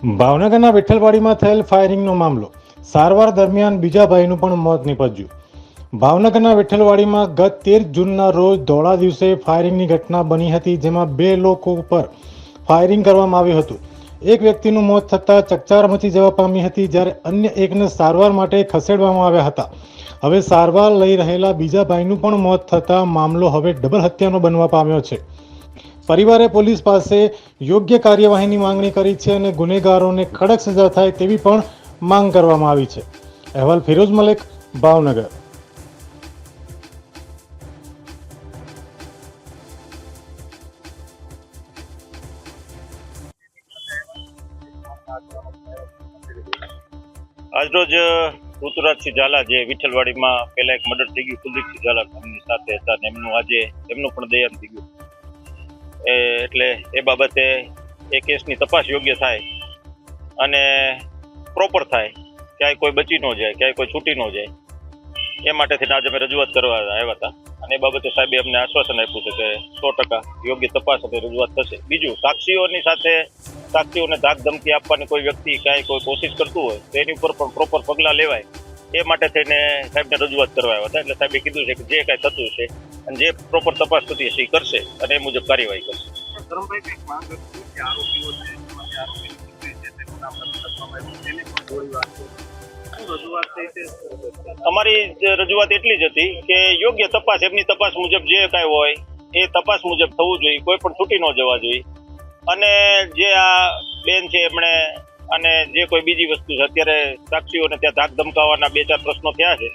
ભાવનગરના વિઠ્ઠલવાડીમાં થયેલ ફાયરિંગનો મામલો સારવાર દરમિયાન બીજા ભાઈનું પણ મોત નીપજ્યું. ભાવનગરના વિઠ્ઠલવાડીમાં ગત તેર જૂનના રોજ ધોળા દિવસે ફાયરિંગની ઘટના બની હતી, જેમાં બે લોકો ઉપર ફાયરિંગ કરવામાં આવ્યું હતું. એક વ્યક્તિનું મોત થતાં ચકચાર મચી જવા પામી હતી, જ્યારે અન્ય એકને સારવાર માટે ખસેડવામાં આવ્યા હતા. હવે સારવાર લઈ રહેલા બીજા ભાઈનું પણ મોત થતાં મામલો હવે ડબલ હત્યાનો બનવા પામ્યો છે. પરિવારે પોલીસ પાસે યોગ્ય કાર્યવાહીની માંગણી કરી છે અને ગુનેગારોને કડક સજા થાય તેવી પણ માંગ કરવામાં આવી છે. અહેવાલ ફિરોઝ મલેક, ભાવનગર. આજરોજ ઋતુરાજસિંહ ઝાલા જે વિઠ્ઠલવાડીમાં પહેલા એક મર્ડર થઈ ગયું, કુલદીપસિંહ ઝાલા સાથે હતા એમનું આજે, એમનું પણ દયાન થઈ ગયું. એટલે એ બાબતે એ કેસની તપાસ યોગ્ય થાય અને પ્રોપર થાય, ક્યાંય કોઈ બચી ન જાય, ક્યાંય કોઈ છૂટી ન જાય, એ માટે થઈને આજે અમે રજૂઆત કરવા આવ્યા હતા. અને એ બાબતે સાહેબે અમને આશ્વાસન આપ્યું છે કે સો ટકા યોગ્ય તપાસ અને રજૂઆત થશે. બીજું, સાક્ષીઓની સાથે સાક્ષીઓને ધાક ધમકી આપવાની કોઈ વ્યક્તિ કાંઈ કોઈ કોશિશ કરતું હોય, તો એની ઉપર પણ પ્રોપર પગલાં લેવાય. એ માટે થઈને સાહેબને રજૂઆત કરવા આવ્યા હતા. એટલે સાહેબે કીધું છે કે જે કાંઈ થતું છે અને જે પ્રોપર તપાસ થતી હશે એ કરશે અને એ મુજબ કાર્યવાહી કરશે. અમારી રજૂઆત એટલી જ હતી કે યોગ્ય તપાસ એમની તપાસ મુજબ જે કાંઈ હોય એ તપાસ મુજબ થવું જોઈએ કોઈ પણ છૂટી ન જવા જોઈએ. અને જે આ બેન છે એમણે અને જે કોઈ બીજી વસ્તુ છે, અત્યારે સાક્ષીઓને ત્યાં ધાક ધમકાવવાના બે ચાર પ્રશ્નો થયા છે.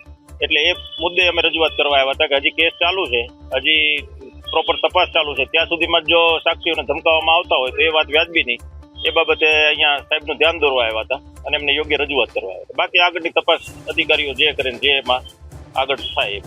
એટલે એ મુદ્દે અમે રજૂઆત કરવા આવ્યા હતા કે હજી કેસ ચાલુ છે, હજી પ્રોપર તપાસ ચાલુ છે. ત્યાં સુધીમાં જો સાક્ષીઓને ધમકાવવામાં આવતા હોય તો એ વાત વ્યાજબી નહીં. એ બાબતે અહીંયા સાહેબનું ધ્યાન દોરવા આવ્યા હતા અને એમને યોગ્ય રજૂઆત કરવા આવ્યા બાકી આગળની તપાસ અધિકારીઓ જે કરે જે એમાં આગળ થાય